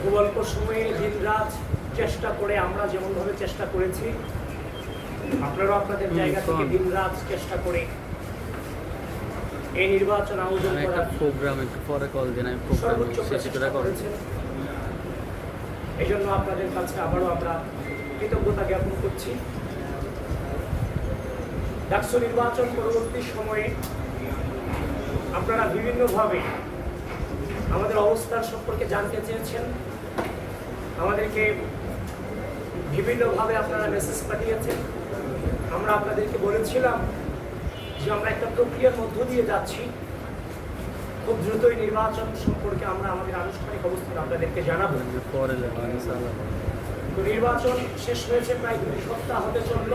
খুব অল্প সময়ে দিন রাত চেষ্টা করে আমরা যেমনভাবে চেষ্টা করেছি আপনারাও আপনাদের জায়গা থেকে দিন রাত চেষ্টা করে এই নির্বাচন আয়োজন করার প্রোগ্রাম একটু পরে কল দিন আমি প্রোগ্রাম শেষ চেষ্টা করে কল এই জন্য আপনাদের কাছে আবারও আমরা কৃতজ্ঞতা জ্ঞাপন করছি। ডাকসু নির্বাচন পরবর্তী সময়ে আপনারা বিভিন্নভাবে আমাদের অবস্থার সম্পর্কে জানতে চেয়েছেন। আমাদেরকে বিভিন্নভাবে আপনারা মেসেজ পাঠিয়েছেন। আমরা আপনাদেরকে বলেছিলাম যে আমরা একটা প্রক্রিয়ার মধ্য দিয়ে যাচ্ছি। খুব দ্রুতই নির্বাচন সম্পর্কে আমরা আমাদের আনুষ্ঠানিক অবস্থান আপনাদেরকে জানাব। তো নির্বাচন শেষ হয়েছে প্রায় দুই সপ্তাহ হতে চলল।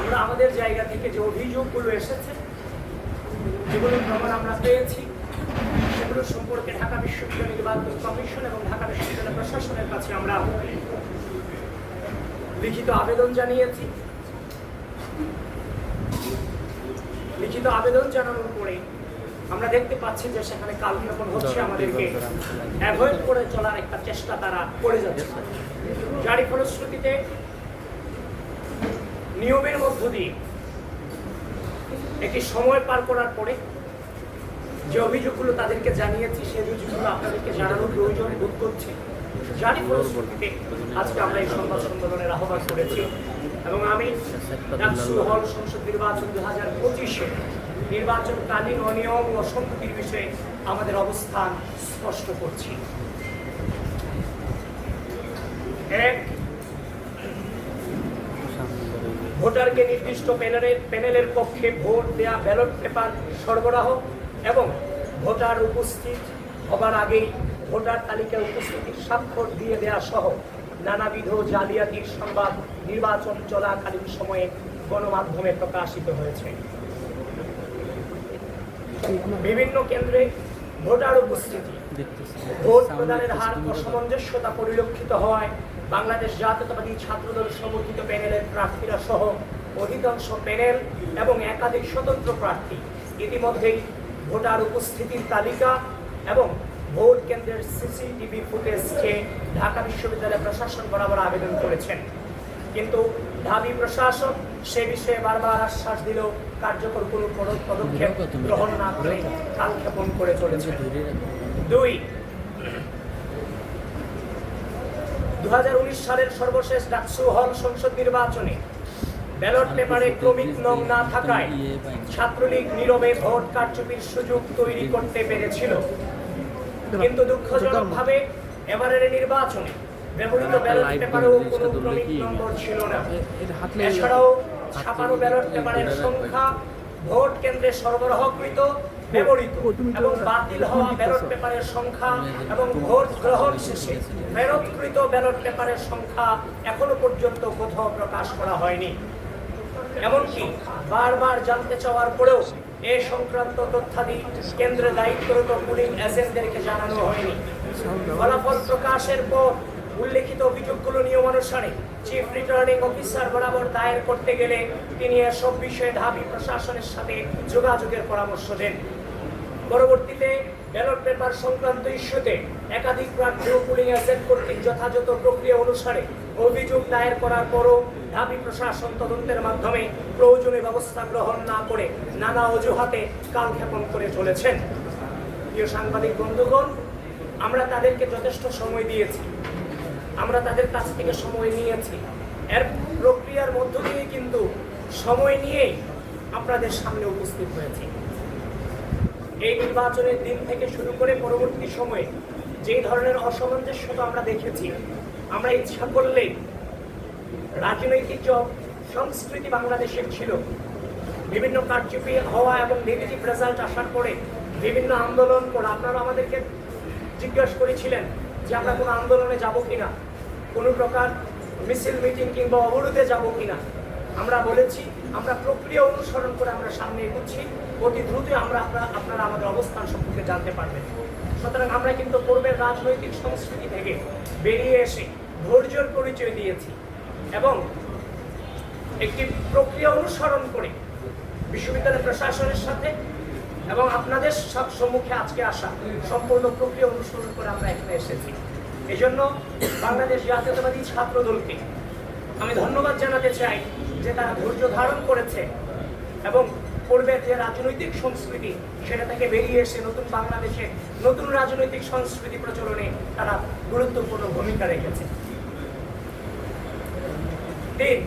আমরা আমাদের জায়গা থেকে যে অভিযোগগুলো এসেছে যেগুলো প্রমাণ আমরা পেয়েছি। সেগুলো সম্পর্কে ঢাকা বিশ্ববিদ্যালয় নির্বাচন কমিশন এবং ঢাকা বিশ্ববিদ্যালয় প্রশাসনের কাছে আমরা লিখিত আবেদন জানিয়েছি। লিখিত আবেদন জানানোর পরে আমরা দেখতে পাচ্ছি যে সেখানে কালক্ষেপণ হচ্ছে আমাদেরকে অ্যাভয়েড করে চলার একটা চেষ্টা তারা করে যাচ্ছে। যারই ফলশ্রুতিতে নিয়মের মধ্য দিয়ে একটি সময় পার করার পরে যে অভিযোগগুলো তাদেরকে জানিয়েছি সেই অভিযোগগুলো আপনাদেরকে জানানোর প্রয়োজন বোধ করছে। যারই ফলশ্রুতিতে আজকে আমরা এই সংবাদ সম্মেলনের আহ্বান করেছি এবং আমি হল সংসদ নির্বাচন দু হাজার পঁচিশে নির্বাচনকালীন অনিয়ম ও অসঙ্গতির বিষয়ে আমাদের অবস্থান স্পষ্ট করছি। এক, ভোটারকে নির্দিষ্ট প্যানেলের প্যানেলের পক্ষে ভোট দেয়া ব্যালট পেপার সরবরাহ। এবং ভোটার উপস্থিত হবার আগেই ভোটার তালিকায় উপস্থিতির স্বাক্ষর দিয়ে দেয়া সহ নানাবিধ জালিয়াতির সংবাদ নির্বাচন চলাকালীন সময়ে গণমাধ্যমে প্রকাশিত হয়েছে। বিভিন্ন কেন্দ্রে ভোটার উপস্থিতি, ভোট প্রদানের হার অসামঞ্জস্যতা পরিলক্ষিত হওয়ায় বাংলাদেশ জাতীয়তাবাদী ছাত্রদল সমর্থিত প্যানেলের প্রার্থীরা সহ অধিকাংশ প্যানেল এবং একাধিক স্বতন্ত্র প্রার্থী ইতিমধ্যেই ভোটার উপস্থিতির তালিকা এবং ভোট কেন্দ্রের সিসিটিভি ফুটেজ চেয়ে ঢাকা বিশ্ববিদ্যালয় প্রশাসন বরাবর আবেদন করেছেন। কিন্তু ঢাবি প্রশাসন সে বিষয়ে বারবার আশ্বাস দিলেও কার্যকর কোনো পদক্ষেপ গ্রহণ না করে কালক্ষেপণ করে চলেছে। দুই দু সালের সর্বশেষ ডাকসু হল সংসদ নির্বাচনে ব্যালট পেপারে ক্রমিক নং না থাকায় ছাত্রলীগ নীরবে ভোট কারচুপির সুযোগ তৈরি করতে পেরেছিল। কিন্তু দুঃখজনকভাবে এবারের নির্বাচনে ব্যবহৃত ব্যালট পেপারেও কোনো ক্রমিক নম্বর ছিল না। এছাড়াও ছাপানো ব্যালট পেপারের সংখ্যা ভোট কেন্দ্রে সরবরাহকৃত ব্যবহৃত এবং বাতিল হওয়া ব্যালট পেপারের সংখ্যা এবং ভোট গ্রহণ শেষে ফেরতকৃত ব্যালট পেপারের সংখ্যা এখনও পর্যন্ত কোথাও প্রকাশ করা হয়নি। এমনকি বারবার জানতে চাওয়ার পরেও এ সংক্রান্ত তথ্যাদি কেন্দ্রে দায়িত্বরত পুলিং এজেন্টদেরকে জানানো হয়নি। ফলাফল প্রকাশের পর উল্লেখিত অভিযোগগুলো নিয়মানুসারে চিফ রিটার্নিং অফিসার বরাবর দায়ের করতে গেলে তিনি এসব বিষয়ে ঢাবি প্রশাসনের সাথে যোগাযোগের পরামর্শ দেন। পরবর্তীতে ব্যালট পেপার সংক্রান্ত ইস্যুতে একাধিক প্রার্থী ও পুলিং এজেন্ট কর্তৃক যথাযথ প্রক্রিয়া অনুসারে অভিযোগ দায়ের করার পরও ঢাবি প্রশাসন তদন্তের মাধ্যমে প্রয়োজনীয় ব্যবস্থা গ্রহণ না করে নানা অজুহাতে কালক্ষেপণ করে চলেছেন। প্রিয় সাংবাদিক বন্ধুগণ, আমরা তাদেরকে যথেষ্ট সময় দিয়েছি। আমরা তাদের কাছ থেকে সময় নিয়েছি। এর প্রক্রিয়ার মধ্য দিয়ে কিন্তু সময় নিয়েই আপনাদের সামনে উপস্থিত হয়েছি। এই নির্বাচনের দিন থেকে শুরু করে পরবর্তী সময়ে যেই ধরনের অসামঞ্জস্যতা আমরা দেখেছি, আমরা ইচ্ছা করলেই রাজনৈতিক যে সংস্কৃতি বাংলাদেশের ছিল, বিভিন্ন কারচুপি হওয়া এবং নেগেটিভ রেজাল্ট আসার পরে বিভিন্ন আন্দোলন করে, আপনারা আমাদেরকে জিজ্ঞাসা করেছিলেন যে আমরা কোনো আন্দোলনে যাব কিনা, কোনো প্রকার মিছিল, মিটিং কিংবা অবরোধে যাব কিনা। আমরা বলেছি, আমরা প্রক্রিয়া অনুসরণ করে আমরা সামনে এগোচ্ছি। অতি দ্রুতই আমরা আপনারা আমাদের অবস্থান সম্পর্কে জানতে পারবেন। সুতরাং আমরা কিন্তু পূর্বের রাজনৈতিক সংস্কৃতি থেকে বেরিয়ে এসে ধৈর্যের পরিচয় দিয়েছি এবং একটি প্রক্রিয়া অনুসরণ করে বিশ্ববিদ্যালয় প্রশাসনের সাথে এবং আপনাদের সব সম্মুখে আজকে আসা সম্পূর্ণ প্রক্রিয়া অনুসরণ করে আমরা এখানে এসেছি। এই জন্য বাংলাদেশ জাতীয়তাবাদী ছাত্র দলকে আমি ধন্যবাদ জানাতে চাই যে তারা ধৈর্য ধারণ করেছে এবং পূর্বের যে রাজনৈতিক সংস্কৃতি, সেটা থেকে বেরিয়ে এসে নতুন বাংলাদেশে নতুন রাজনৈতিক সংস্কৃতি প্রচলনে তারা গুরুত্বপূর্ণ ভূমিকা রেখেছে। তিন,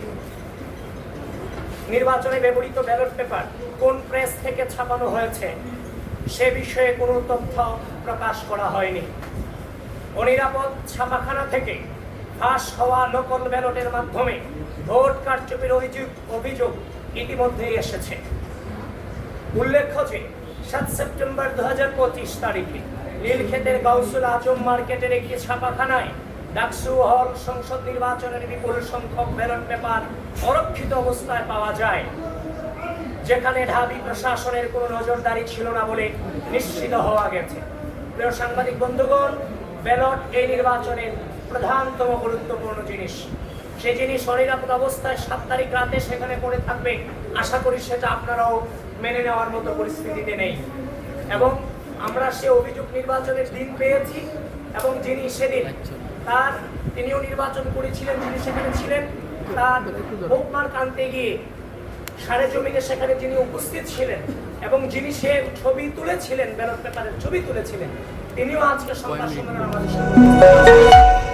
নির্বাচনে ব্যবহৃত ব্যালট পেপার কোন প্রেস থেকে ছাপানো হয়েছে, সে বিষয়ে কোনো তথ্য প্রকাশ করা হয়নি। অনিরাপদ ছাপাখানা থেকে ফাঁস হওয়া নকল ব্যালটের মাধ্যমে ভোট কারচুপির অভিযোগ অভিযোগ ইতিমধ্যেই এসেছে। উল্লেখ্য যে, সাত সেপ্টেম্বর দু তারিখে নীলক্ষেতের গাউসুল আজম মার্কেটের একটি ছাপাখানায় ডাকসু হল সংসদ নির্বাচনের বিপুল সংখ্যক ব্যালট পেপার অরক্ষিত অবস্থায় পাওয়া যায়। যেখানে ঢাবি প্রশাসনের কোনো নজরদারি ছিল না বলে নিশ্চিত হওয়া গেছে। প্রিয় সাংবাদিক বন্ধুগণ, ব্যালট এই নির্বাচনের প্রধানতম গুরুত্বপূর্ণ জিনিস সে জিনিস অনিরাপদ অবস্থায় সাত তারিখ রাতে সেখানে পড়ে থাকবে, আশা করি সেটা আপনারাও মেনে নেওয়ার মতো পরিস্থিতিতে নেই এবং আমরা সে অভিযোগ নির্বাচনের দিন পেয়েছি, এবং যিনি সেদিন তার, তিনিও নির্বাচন করেছিলেন, যিনি সেখানে ছিলেন, তার বোকমার কানতে গিয়ে সারে জমিনে সেখানে যিনি উপস্থিত ছিলেন, এবং যিনি সে ছবি তুলেছিলেন, ব্যালট পেপারের ছবি তুলেছিলেন, তিনিও আজকে সংবাদ সম্মেলনে আমাদের।